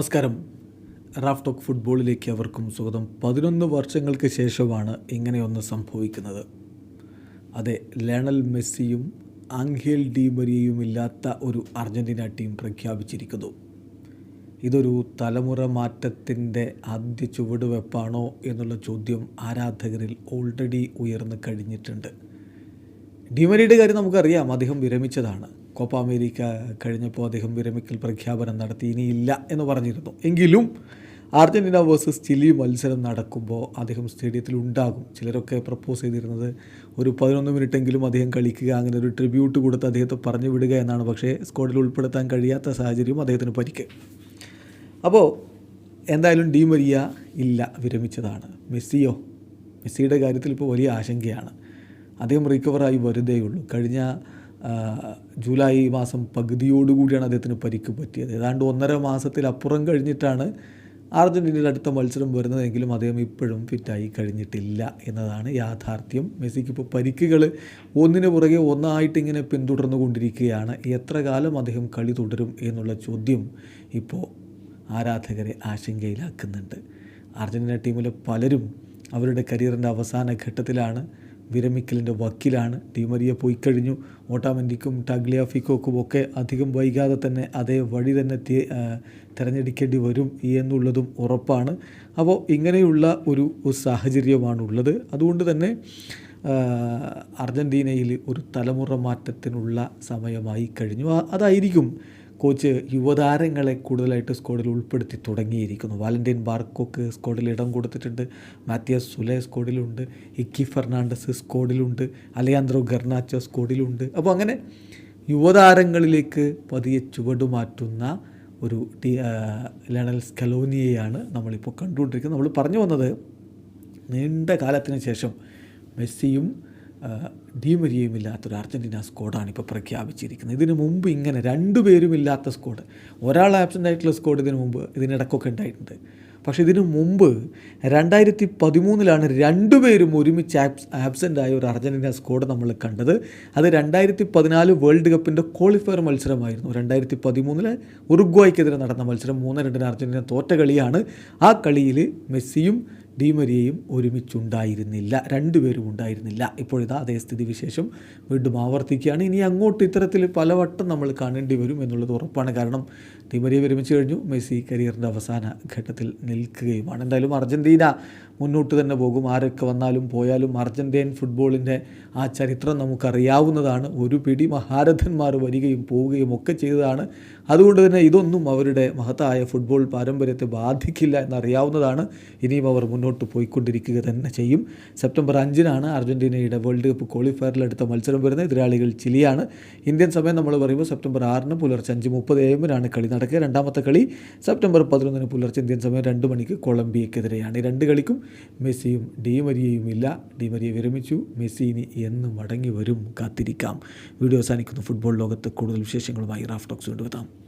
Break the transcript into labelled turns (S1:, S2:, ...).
S1: നമസ്കാരം. Raf talk ഫുട്ബോളിലേക്ക് അവർക്കും സ്വാഗതം. പതിനൊന്ന് വർഷങ്ങൾക്ക് ശേഷമാണ് ഇങ്ങനെയൊന്ന് സംഭവിക്കുന്നത്. അതെ ലയണൽ മെസ്സിയും ആംഗേൽ ഡി മരിയയും ഇല്ലാത്ത ഒരു അർജന്റീന ടീം പ്രഖ്യാപിച്ചിരിക്കുന്നു. ഇതൊരു തലമുറ മാറ്റത്തിന്റെ ആദ്യ ചുവടുവെപ്പാണോ എന്നുള്ള ചോദ്യം ആരാധകരിൽ ഓൾറെഡി ഉയർന്നു കഴിഞ്ഞിട്ടുണ്ട്. ഡിമരിയുടെ കാര്യം നമുക്കറിയാം അദ്ദേഹം വിരമിച്ചതാണ്. കോപ്പ അമേരിക്ക കഴിഞ്ഞപ്പോൾ അദ്ദേഹം വിരമിക്കൽ പ്രഖ്യാപനം നടത്തി. ഇനിയില്ല എന്ന് പറഞ്ഞിരുന്നു. എങ്കിലും അർജന്റീന വേഴ്സസ് ചിലി മത്സരം നടക്കുമ്പോൾ അദ്ദേഹം സ്റ്റേഡിയത്തിൽ ഉണ്ടാകും. ചിലരൊക്കെ പ്രപ്പോസ് ചെയ്തിരുന്നത് ഒരു പതിനൊന്ന് മിനിറ്റെങ്കിലും അദ്ദേഹം കളിക്കുക അങ്ങനെ ഒരു ട്രിബ്യൂട്ട് കൊടുത്ത് അദ്ദേഹത്തെ പറഞ്ഞു വിടുക എന്നാണ്. പക്ഷേ സ്ക്വാഡിൽ ഉൾപ്പെടുത്താൻ കഴിയാത്ത സാഹചര്യം അദ്ദേഹത്തിന് പരിക്ക് അപ്പോൾ എന്തായാലും ഡി മരിയ ഇല്ല വിരമിച്ചതാണ്. മെസ്സിയോ? മെസ്സിയുടെ കാര്യത്തിൽ ഇപ്പോൾ വലിയ ആശങ്കയാണ്. അദ്ദേഹം റിക്കവറായി വരുതേയുള്ളൂ കഴിഞ്ഞ ജൂലൈ മാസം പകുതിയോടുകൂടിയാണ് അദ്ദേഹത്തിന് പരിക്ക് പറ്റിയത്. ഏതാണ്ട് ഒന്നര മാസത്തിലപ്പുറം കഴിഞ്ഞിട്ടാണ് അർജന്റീനയുടെ അടുത്ത മത്സരം വരുന്നതെങ്കിലും അദ്ദേഹം ഇപ്പോഴും ഫിറ്റായി കഴിഞ്ഞിട്ടില്ല എന്നതാണ് യാഥാർത്ഥ്യം. മെസ്സിക്ക് ഇപ്പോൾ പരിക്കുകൾ ഒന്നിന് പുറകെ ഒന്നായിട്ട് ഇങ്ങനെ പിന്തുടർന്നു കൊണ്ടിരിക്കുകയാണ് എത്ര കാലം അദ്ദേഹം കളി തുടരും എന്നുള്ള ചോദ്യം ഇപ്പോൾ ആരാധകരെ ആശങ്കയിലാക്കുന്നുണ്ട്. അർജന്റീന ടീമിലെ പലരും അവരുടെ കരിയറിന്റെ അവസാന ഘട്ടത്തിലാണ് വിരമിക്കലിന്റെ വക്കിലാണ്. ഡിമരിയ പോയി കഴിഞ്ഞു. ഓട്ടാമെന്റിക്കും ടാഗ്ലിയാഫിക്കോക്കും ഒക്കെ അധികം വൈകാതെ തന്നെ അതേ വഴി തന്നെ തിരഞ്ഞെടുക്കേണ്ടി വരും എന്നുള്ളതും ഉറപ്പാണ്. അപ്പോൾ ഇങ്ങനെയുള്ള ഒരു സാഹചര്യമാണുള്ളത്. അതുകൊണ്ട് തന്നെ അർജന്റീനയിൽ ഒരു തലമുറ മാറ്റത്തിനുള്ള സമയമായി കഴിഞ്ഞു. അതായിരിക്കും കോച്ച് യുവതാരങ്ങളെ കൂടുതലായിട്ട് സ്ക്വാഡിൽ ഉൾപ്പെടുത്തി തുടങ്ങിയിരിക്കുന്നു. വാലന്റൈൻ ബാർക്കോക്ക് സ്ക്വാഡിൽ ഇടം കൊടുത്തിട്ടുണ്ട്. മാത്യാസ് സുലെ സ്ക്വാഡിലുണ്ട് ഇക്കി ഫെർണാണ്ടസ് സ്ക്വാഡിലുണ്ട് അലയാന്ത്രോ ഗർണാച്ചോ സ്ക്വാഡിലുണ്ട് അപ്പോൾ അങ്ങനെ യുവതാരങ്ങളിലേക്ക് പതിയെ ചുവടുമാറ്റുന്ന ഒരു ടി ലണൽ സ്കലോനിയെയാണ് നമ്മളിപ്പോൾ കണ്ടുകൊണ്ടിരിക്കുന്നത്. നമ്മൾ പറഞ്ഞു വന്നത് നീണ്ട കാലത്തിന് ശേഷം മെസ്സിയും ഇല്ലാത്തൊരു അർജന്റീന സ്ക്വാഡാണ് ഇപ്പോൾ പ്രഖ്യാപിച്ചിരിക്കുന്നത്. ഇതിനു മുമ്പ് ഇങ്ങനെ രണ്ടുപേരും ഇല്ലാത്ത സ്ക്വാഡ് ഒരാൾ ആബ്സെന്റ് ആയിട്ടുള്ള സ്ക്വാഡ് ഇതിനു മുമ്പ് ഇതിനിടക്കൊക്കെ ഉണ്ടായിട്ടുണ്ട്. പക്ഷേ ഇതിനു മുമ്പ് രണ്ടായിരത്തി പതിമൂന്നിലാണ് രണ്ടുപേരും ഒരുമിച്ച് ആബ്സ് ആബ്സെന്റ് ആയ ഒരു അർജന്റീന സ്ക്വാഡ് നമ്മൾ കണ്ടത്. അത് രണ്ടായിരത്തി പതിനാല് വേൾഡ് കപ്പിന്റെ ക്വാളിഫയർ മത്സരമായിരുന്നു. രണ്ടായിരത്തി പതിമൂന്നിലെ ഉറുഗ്വായ്ക്കെതിരെ നടന്ന മത്സരം മൂന്ന് രണ്ടിന് അർജന്റീന തോറ്റ കളിയാണ്. ആ കളിയിൽ മെസ്സിയും ഡിമരിയയും ഒരുമിച്ചുണ്ടായിരുന്നില്ല. രണ്ടുപേരും ഉണ്ടായിരുന്നില്ല. ഇപ്പോഴിതാ അതേ സ്ഥിതിവിശേഷം വീണ്ടും ആവർത്തിക്കുകയാണ്. ഇനി അങ്ങോട്ട് ഇത്തരത്തിൽ പലവട്ടം നമ്മൾ കാണേണ്ടി വരും എന്നുള്ളത് ഉറപ്പാണ്. കാരണം ഡിമരിയ വിരമിച്ചു കഴിഞ്ഞു. മെസ്സി കരിയറിന്റെ അവസാന ഘട്ടത്തിൽ നിൽക്കുകയുമാണ്. എന്തായാലും അർജന്റീന മുന്നോട്ട് തന്നെ പോകും. ആരൊക്കെ വന്നാലും പോയാലും അർജന്റീൻ ഫുട്ബോളിന്റെ ആ ചരിത്രം നമുക്കറിയാവുന്നതാണ്. ഒരു പിടി മഹാരഥന്മാർ വരികയും പോവുകയും ഒക്കെ ചെയ്തതാണ്. അതുകൊണ്ട് തന്നെ ഇതൊന്നും അവരുടെ മഹത്തായ ഫുട്ബോൾ പാരമ്പര്യത്തെ ബാധിക്കില്ല എന്നറിയാവുന്നതാണ്. ഇനിയും അവർ മുന്നോട്ട് പോയിക്കൊണ്ടിരിക്കുക തന്നെ ചെയ്യും. സെപ്റ്റംബർ അഞ്ചിനാണ് അർജന്റീനയുടെ വേൾഡ് കപ്പ് ക്വാളിഫയറിൽ അടുത്ത മത്സരം വരുന്നത്. എതിരാളികൾ ചിലിയാണ്. ഇന്ത്യൻ സമയം നമ്മൾ പറയുമ്പോൾ സെപ്റ്റംബർ ആറിന് പുലർച്ചെ അഞ്ച് മുപ്പത് എമ്മിനാണ് കളി നടക്കുക. രണ്ടാമത്തെ കളി സെപ്റ്റംബർ പതിനൊന്നിന് പുലർച്ചെ ഇന്ത്യൻ സമയം രണ്ട് മണിക്ക് കൊളംബിയക്കെതിരെയാണ്. ഈ രണ്ട് കളിക്കും മെസ്സിയും ഡിമരിയയും ഇല്ല. ഡിമരിയെ വിരമിച്ചു. മെസ്സി ഇനി എന്ന് മടങ്ങി വരും. കാത്തിരിക്കാം. വീഡിയോ അവസാനിക്കുന്നു. ഫുട്ബോൾ ലോകത്ത് കൂടുതൽ വിശേഷങ്ങളുമായി റാഫ് ടോക്സ് കൊണ്ടുവെത്താം